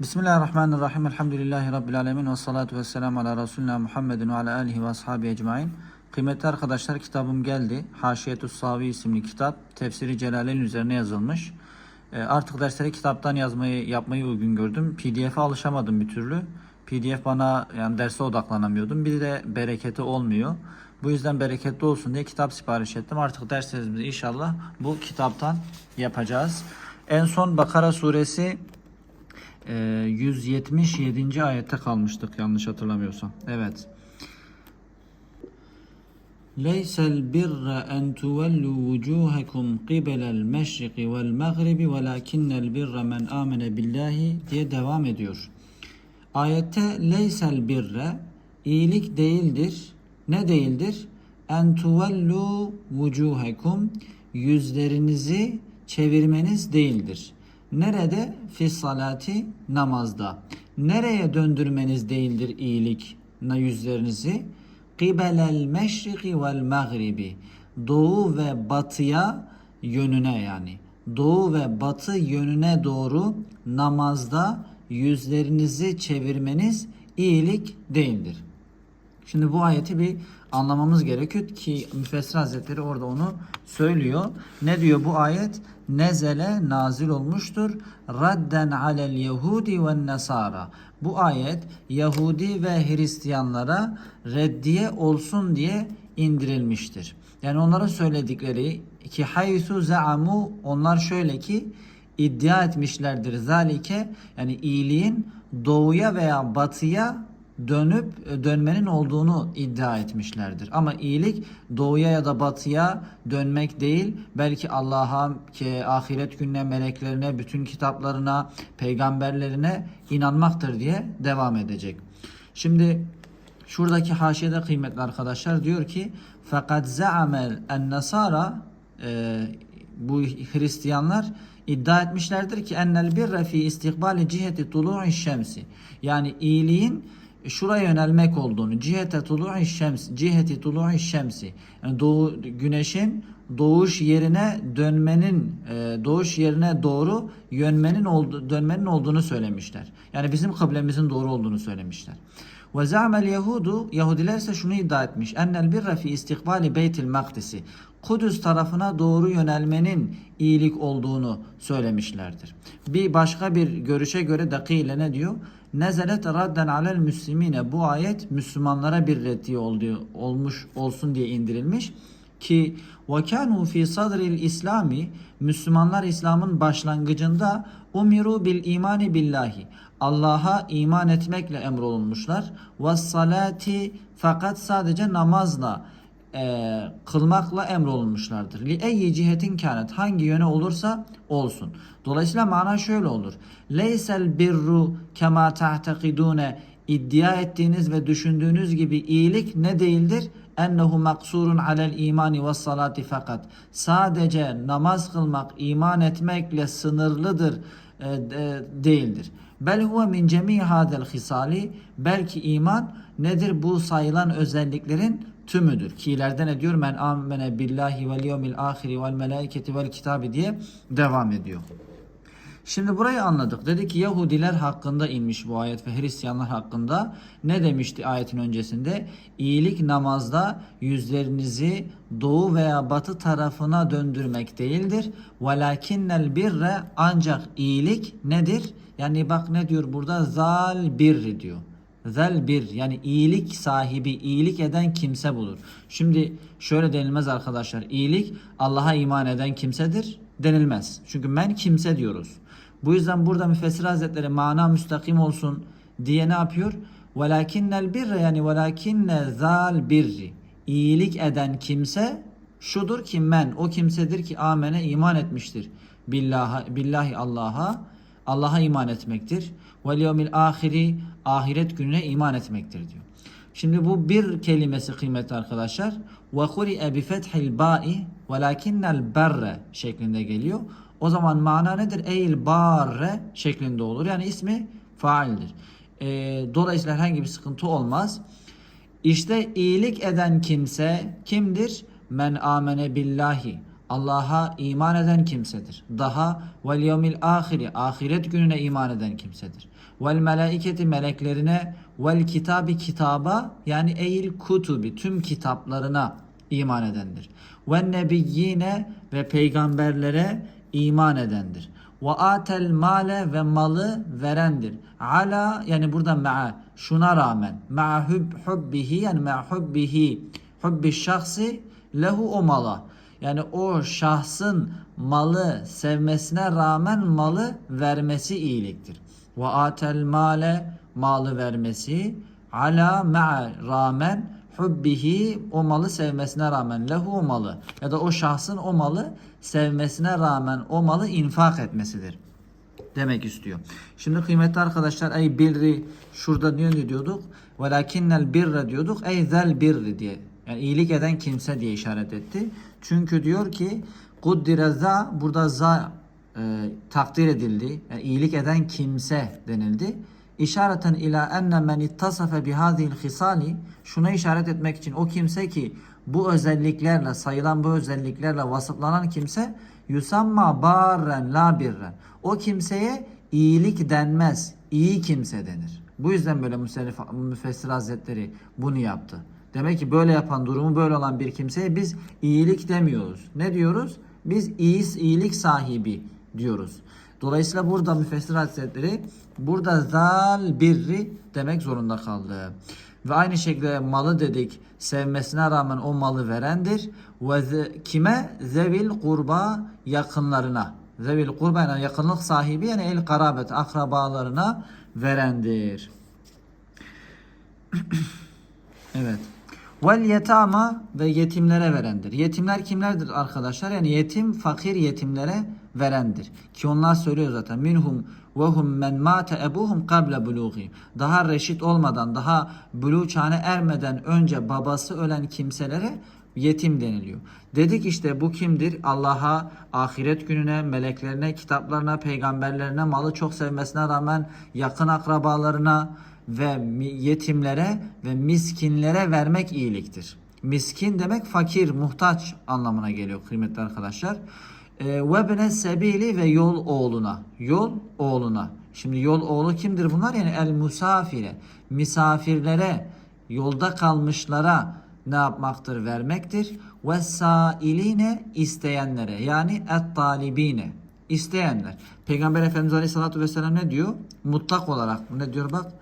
Bismillahirrahmanirrahim. Elhamdülillahi Rabbil alemin. Ve salatu ve selamu ala Resulina Muhammedin ve ala alihi ve ashabi ecmain. Kıymetli arkadaşlar kitabım geldi. Haşiyetus Savi isimli kitap. Tefsiri Celal'in üzerine yazılmış. Ee, artık dersleri kitaptan yazmayı yapmayı uygun gördüm. PDF'e alışamadım bir türlü. PDF bana yani derse odaklanamıyordum. Bir de bereketi olmuyor. Bu yüzden bereketli olsun diye kitap sipariş ettim. Artık derslerimizi inşallah bu kitaptan yapacağız. En son Bakara suresi e, 177. ayette kalmıştık yanlış hatırlamıyorsam. Evet. Leysel birre en tuvellu vucuhakum qibelel meşriki vel mağribi velakinnel birre men amene billahi diye devam ediyor. Ayette leysel birre iyilik değildir. Ne değildir? En tuvellu vucuhakum yüzlerinizi çevirmeniz değildir. Nerede? Fi salati namazda. Nereye döndürmeniz değildir iyilik na yüzlerinizi? Kibelel meşriki vel mağribi. Doğu ve batıya yönüne yani. Doğu ve batı yönüne doğru namazda yüzlerinizi çevirmeniz iyilik değildir. Şimdi bu ayeti bir anlamamız gerekiyor ki Müfessir Hazretleri orada onu söylüyor. Ne diyor bu ayet? Nezele nazil olmuştur. Radden alel Yahudi ve Nasara. Bu ayet Yahudi ve Hristiyanlara reddiye olsun diye indirilmiştir. Yani onlara söyledikleri ki haysu zaamu onlar şöyle ki iddia etmişlerdir zalike yani iyiliğin doğuya veya batıya dönüp e, dönmenin olduğunu iddia etmişlerdir. Ama iyilik doğuya ya da batıya dönmek değil, belki Allah'a, ki ahiret gününe, meleklerine, bütün kitaplarına, peygamberlerine inanmaktır diye devam edecek. Şimdi şuradaki haşiyede kıymetli arkadaşlar diyor ki fakat zaamel en nasara e, bu Hristiyanlar iddia etmişlerdir ki ennel birre fi istikbali ciheti tulu'i şemsi yani iyiliğin şuraya yönelmek olduğunu cihete tulu'i şems ciheti tulu'i şemsi yani doğu güneşin doğuş yerine dönmenin e, doğuş yerine doğru yönmenin oldu, dönmenin olduğunu söylemişler. Yani bizim kıblemizin doğru olduğunu söylemişler. Ve za'mel Yahudu Yahudiler ise şunu iddia etmiş. Ennel birre fi istikbali Beytil Makdisi. Kudüs tarafına doğru yönelmenin iyilik olduğunu söylemişlerdir. Bir başka bir görüşe göre dakile ne diyor? Nezelet radden alel müslimine. Bu ayet Müslümanlara bir reddiye oldu, olmuş olsun diye indirilmiş ki وَكَانُوا fi sadril İslami Müslümanlar İslam'ın başlangıcında umiru bil imani billahi Allah'a iman etmekle emrolunmuşlar. Ve salati fakat sadece namazla e, kılmakla emrolunmuşlardır. Li eyyi cihetin kânet hangi yöne olursa olsun. Dolayısıyla mana şöyle olur. Leysel birru kema ta'tekidune iddia ettiğiniz ve düşündüğünüz gibi iyilik ne değildir? Ennehu maksurun alel imani ve salati fakat. Sadece namaz kılmak, iman etmekle sınırlıdır e, e, değildir. Bel huve min cemi hadel hisali. Belki iman nedir bu sayılan özelliklerin tümüdür. Ki ileride ne diyor? Men amene billahi vel yevmil ahiri vel melaiketi vel kitabi diye devam ediyor. Şimdi burayı anladık. Dedi ki Yahudiler hakkında inmiş bu ayet ve Hristiyanlar hakkında ne demişti ayetin öncesinde? İyilik namazda yüzlerinizi doğu veya batı tarafına döndürmek değildir. Velakinnel birre ancak iyilik nedir? Yani bak ne diyor burada? Zal birri diyor. Zel bir yani iyilik sahibi, iyilik eden kimse bulur. Şimdi şöyle denilmez arkadaşlar. İyilik Allah'a iman eden kimsedir denilmez. Çünkü men kimse diyoruz. Bu yüzden burada müfessir hazretleri mana müstakim olsun diye ne yapıyor? Velakinnel birre yani velakinne zal birri. İyilik eden kimse şudur ki men o kimsedir ki amene iman etmiştir. Billahi, billahi Allah'a Allah'a iman etmektir. Vel yevmil ahiri ahiret gününe iman etmektir diyor. Şimdi bu bir kelimesi kıymetli arkadaşlar. Bi fethil ba'i velakinnel berre şeklinde geliyor. O zaman mana nedir? Eil barre şeklinde olur. Yani ismi faildir. E, dolayısıyla herhangi bir sıkıntı olmaz. İşte iyilik eden kimse kimdir? Men amene billahi. Allah'a iman eden kimsedir. Daha vel yevmil ahiri ahiret gününe iman eden kimsedir. Vel melaiketi meleklerine vel kitabi kitaba yani eil kutubi tüm kitaplarına iman edendir. Ve nebiyyine ve peygamberlere iman edendir. Ve atel male ve malı verendir. Ala yani burada ma'a şuna rağmen ma'a hub, hubbihi yani ma'a hubbihi hubbi şahsi lehu o mala. Yani o şahsın malı sevmesine rağmen malı vermesi iyiliktir. Ve atel male malı vermesi ala ma'a rağmen hubbihi o malı sevmesine rağmen lehu o malı ya da o şahsın o malı sevmesine rağmen o malı infak etmesidir demek istiyor. Şimdi kıymetli arkadaşlar ey birri şurada ne diyorduk? Velakinnel birre diyorduk. Ey zel birri diye. Yani iyilik eden kimse diye işaret etti. Çünkü diyor ki kuddire za burada za e, takdir edildi. Yani iyilik eden kimse denildi. İşareten ila enne men ittasafe bihadihil hisali şuna işaret etmek için o kimse ki bu özelliklerle sayılan bu özelliklerle vasıflanan kimse yusamma barren la birren. O kimseye iyilik denmez. iyi kimse denir. Bu yüzden böyle müsellif- müfessir hazretleri bunu yaptı. Demek ki böyle yapan durumu böyle olan bir kimseye biz iyilik demiyoruz. Ne diyoruz? Biz iyi, iyilik sahibi diyoruz. Dolayısıyla burada müfessir hazretleri burada zal birri demek zorunda kaldı. Ve aynı şekilde malı dedik sevmesine rağmen o malı verendir. Ve kime? Zevil kurba yakınlarına. Zevil kurba yani yakınlık sahibi yani el karabet akrabalarına verendir. Evet. Vel yetama ve yetimlere verendir. Yetimler kimlerdir arkadaşlar? Yani yetim fakir yetimlere verendir. Ki onlar söylüyor zaten. Minhum ve hum men mate ebuhum kable buluği. Daha reşit olmadan, daha buluğ çağına ermeden önce babası ölen kimselere yetim deniliyor. Dedik işte bu kimdir? Allah'a, ahiret gününe, meleklerine, kitaplarına, peygamberlerine, malı çok sevmesine rağmen yakın akrabalarına, ve yetimlere ve miskinlere vermek iyiliktir. Miskin demek fakir, muhtaç anlamına geliyor kıymetli arkadaşlar. Ee, Ve bene sebili ve yol oğluna. Yol oğluna. Şimdi yol oğlu kimdir bunlar? Yani el musafire. Misafirlere, yolda kalmışlara ne yapmaktır? Vermektir. Ve sailine isteyenlere. Yani et talibine. İsteyenler. Peygamber Efendimiz Aleyhisselatü Vesselam ne diyor? Mutlak olarak ne diyor bak?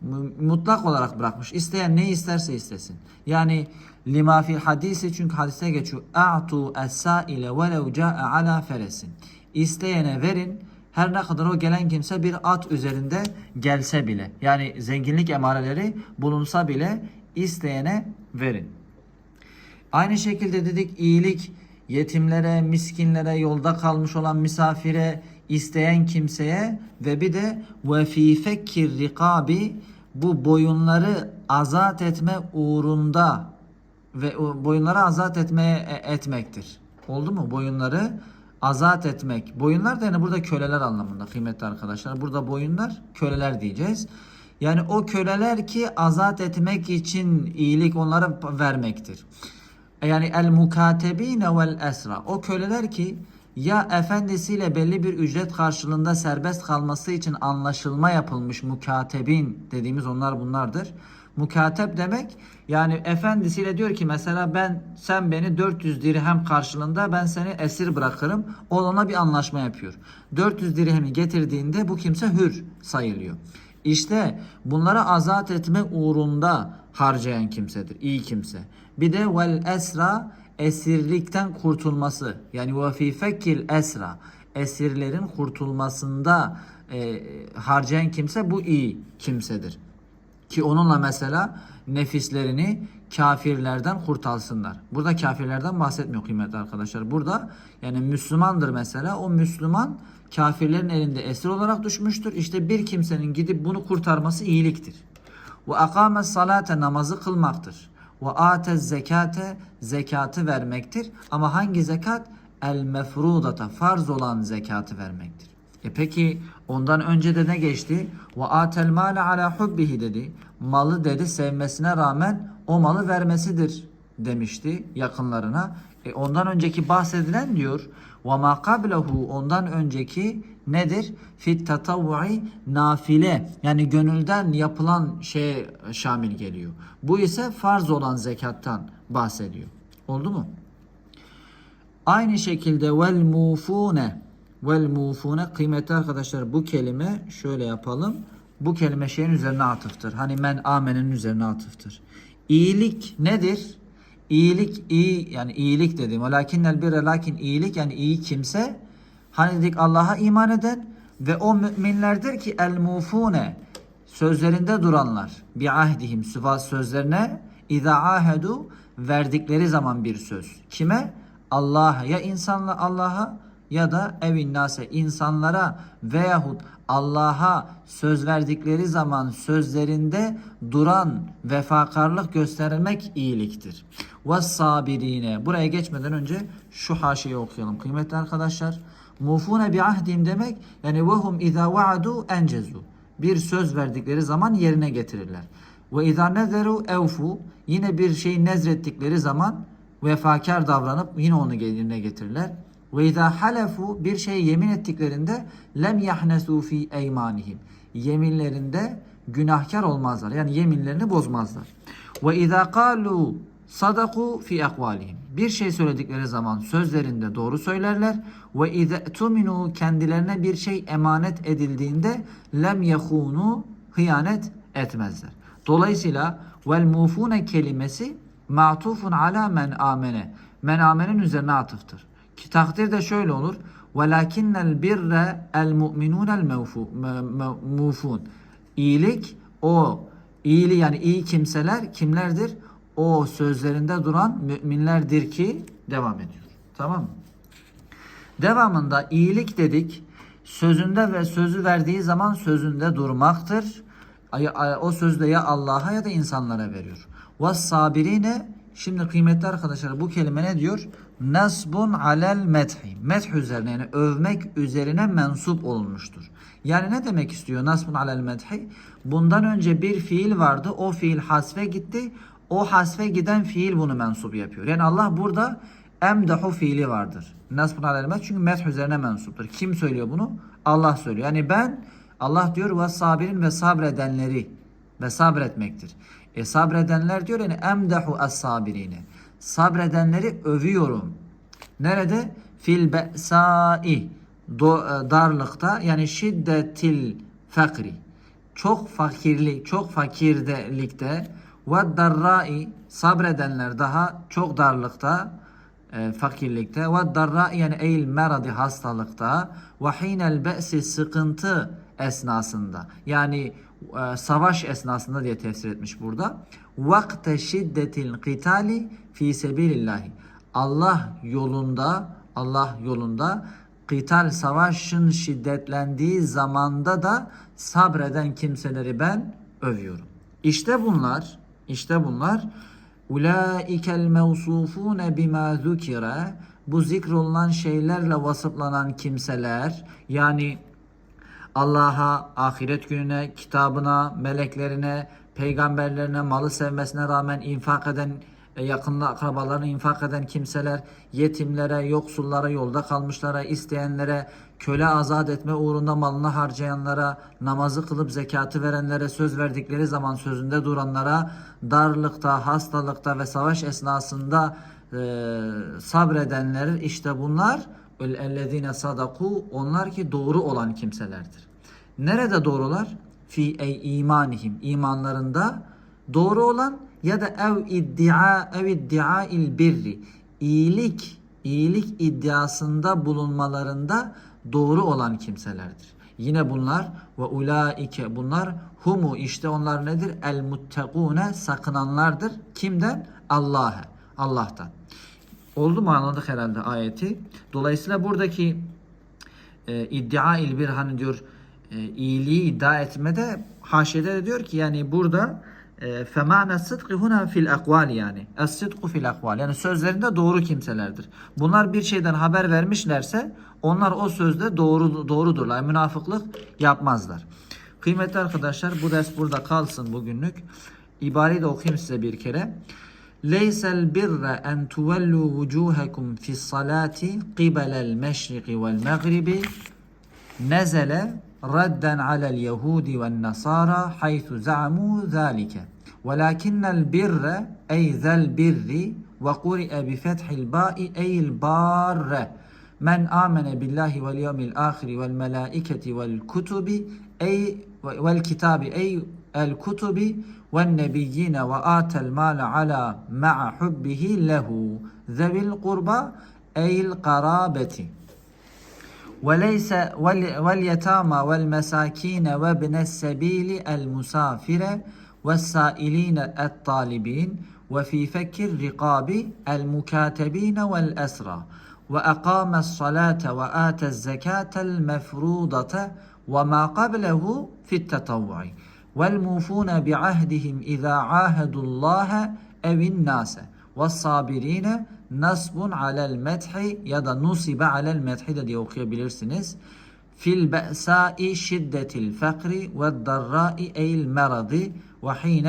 mu- Mutlak olarak bırakmış. İsteyen ne isterse istesin. Yani lima fil hadisi çünkü hadiste geçiyor. A'tu es-saile velev ca'a ala feresin. İsteyene verin. Her ne kadar o gelen kimse bir at üzerinde gelse bile. Yani zenginlik emareleri bulunsa bile isteyene verin. Aynı şekilde dedik iyilik yetimlere, miskinlere, yolda kalmış olan misafire, isteyen kimseye ve bir de ve fi fekkir rikabi bu boyunları azat etme uğrunda ve boyunları azat etmeye etmektir. Oldu mu? Boyunları azat etmek. Boyunlar da yani burada köleler anlamında kıymetli arkadaşlar. Burada boyunlar köleler diyeceğiz. Yani o köleler ki azat etmek için iyilik onlara vermektir. Yani el mukatebine vel esra. O köleler ki ya efendisiyle belli bir ücret karşılığında serbest kalması için anlaşılma yapılmış mukatebin dediğimiz onlar bunlardır. Mukatep demek yani efendisiyle diyor ki mesela ben sen beni 400 dirhem karşılığında ben seni esir bırakırım. O ona bir anlaşma yapıyor. 400 dirhemi getirdiğinde bu kimse hür sayılıyor. İşte bunları azat etme uğrunda harcayan kimsedir. iyi kimse. Bir de vel esra esirlikten kurtulması. Yani ve fi fekkil esra esirlerin kurtulmasında e, harcayan kimse bu iyi kimsedir. Ki onunla mesela nefislerini kafirlerden kurtarsınlar. Burada kafirlerden bahsetmiyor kıymetli arkadaşlar. Burada yani Müslümandır mesela. O Müslüman kafirlerin elinde esir olarak düşmüştür. İşte bir kimsenin gidip bunu kurtarması iyiliktir. Ve akame salate namazı kılmaktır. Ve atez zekate zekatı vermektir. Ama hangi zekat? El mefrudata farz olan zekatı vermektir. E peki ondan önce de ne geçti? Ve atel male ala hubbihi dedi. Malı dedi sevmesine rağmen o malı vermesidir demişti yakınlarına. E ondan önceki bahsedilen diyor ve ma qablehu ondan önceki nedir? Fit tatavvui nafile yani gönülden yapılan şey şamil geliyor. Bu ise farz olan zekattan bahsediyor. Oldu mu? Aynı şekilde vel mufune vel mufune kıymetli arkadaşlar bu kelime şöyle yapalım. Bu kelime şeyin üzerine atıftır. Hani men amenin üzerine atıftır. İyilik nedir? İyilik iyi yani iyilik dedim. Velakinnel birre lakin iyilik yani iyi kimse hani dedik Allah'a iman eden ve o müminlerdir ki el mufune sözlerinde duranlar bi ahdihim süfas sözlerine iza ahedu verdikleri zaman bir söz. Kime? Allah'a ya insanla Allah'a ya da evin nase insanlara veyahut Allah'a söz verdikleri zaman sözlerinde duran vefakarlık göstermek iyiliktir. Ve sabirine. Buraya geçmeden önce şu haşiyi okuyalım kıymetli arkadaşlar. Mufune bi ahdim demek yani vehum iza vaadu encezu. Bir söz verdikleri zaman yerine getirirler. Ve iza nezeru evfu yine bir şey nezrettikleri zaman vefakar davranıp yine onu yerine getirirler. Ve izâ halefu bir şey yemin ettiklerinde lem yahnesu fi eymanihim. Yeminlerinde günahkar olmazlar. Yani yeminlerini bozmazlar. Ve izâ kalu sadaku fi akvalihim. Bir şey söyledikleri zaman sözlerinde doğru söylerler. Ve izâ tuminu kendilerine bir şey emanet edildiğinde lem yehunu hıyanet etmezler. Dolayısıyla vel mufune kelimesi matufun ala men amene. Men amenin üzerine atıftır. Ki takdir de şöyle olur. Velakinnel birre el mu'minunel mufun. İyilik o iyili yani iyi kimseler kimlerdir? O sözlerinde duran müminlerdir ki devam ediyor. Tamam mı? Devamında iyilik dedik. Sözünde ve sözü verdiği zaman sözünde durmaktır. O sözde ya Allah'a ya da insanlara veriyor. Ve sabirine şimdi kıymetli arkadaşlar bu kelime ne diyor? Nasbun alel methi. Meth üzerine yani övmek üzerine mensup olunmuştur. Yani ne demek istiyor nasbun alel methi? Bundan önce bir fiil vardı. O fiil hasfe gitti. O hasfe giden fiil bunu mensup yapıyor. Yani Allah burada emdahu fiili vardır. Nasbun alel meth çünkü meth üzerine mensuptur. Kim söylüyor bunu? Allah söylüyor. Yani ben Allah diyor ve sabirin ve sabredenleri ve sabretmektir. E sabredenler diyor yani emdahu as sabirine. Sabredenleri övüyorum. Nerede? Fil be'sai. Darlıkta yani şiddetil fakri. Çok fakirlik, çok fakirdelikte ve darrai sabredenler daha çok darlıkta e, fakirlikte ve darrai yani eil meradi hastalıkta ve hinel be'si sıkıntı esnasında yani e, savaş esnasında diye tefsir etmiş burada. Vakte şiddetil qitali fi sebilillahi. Allah yolunda, Allah yolunda kıtal savaşın şiddetlendiği zamanda da sabreden kimseleri ben övüyorum. İşte bunlar, işte bunlar ulaikel mevsufune bima zukira bu zikrolunan şeylerle vasıflanan kimseler yani Allah'a, ahiret gününe, kitabına, meleklerine, peygamberlerine, malı sevmesine rağmen infak eden, e, yakınlı akrabalarını infak eden kimseler, yetimlere, yoksullara, yolda kalmışlara, isteyenlere, köle azat etme uğrunda malını harcayanlara, namazı kılıp zekatı verenlere, söz verdikleri zaman sözünde duranlara, darlıkta, hastalıkta ve savaş esnasında e, sabredenler işte bunlar ellezine sadaku onlar ki doğru olan kimselerdir. Nerede doğrular? Fi ey imanihim imanlarında doğru olan ya da ev iddia ev iddia il birri iyilik iyilik iddiasında bulunmalarında doğru olan kimselerdir. Yine bunlar ve ulaike bunlar humu işte onlar nedir? El muttegune sakınanlardır. Kimden? Allah'a. Allah'tan. Oldu mu anladık herhalde ayeti. Dolayısıyla buradaki e, iddia il bir hani diyor e, iyiliği iddia etmede haşiyede de diyor ki yani burada femane sıdkı huna fil akval yani. Sıdku fil akval. Yani sözlerinde doğru kimselerdir. Bunlar bir şeyden haber vermişlerse onlar o sözde doğru doğrudurlar. Münafıklık yapmazlar. Kıymetli arkadaşlar bu ders burada kalsın bugünlük. İbareyi de okuyayım size bir kere. Leysel birre en tuvellu vucuhakum fis salati qibelel meşriki vel radden alel yehudi ve nasara haythu za'mu zalike. ولكن البر أي ذا البر وقرئ بفتح الباء أي البار من آمن بالله واليوم الآخر والملائكة والكتب أي والكتاب أي الكتب والنبيين وآتى المال على مع حبه له ذوي القربى أي القرابة وليس وال- واليتامى والمساكين وابن السبيل المسافر والسائلين الطالبين وفي فك الرقاب المكاتبين والأسرى وأقام الصلاة وآتى الزكاة المفروضة وما قبله في التطوع والموفون بعهدهم إذا عاهدوا الله أو الناس والصابرين نصب على المدح يا دا نصب على المدح. دا دي بليرسنس في البأساء شدة الفقر والضراء أي المرض وحين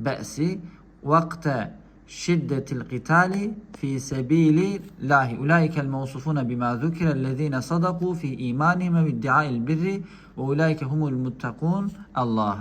البأس وقت شدة القتال في سبيل الله. أولئك الموصوفون بما ذكر الذين صدقوا في إيمانهم بادعاء البر وأولئك هم المتقون. الله.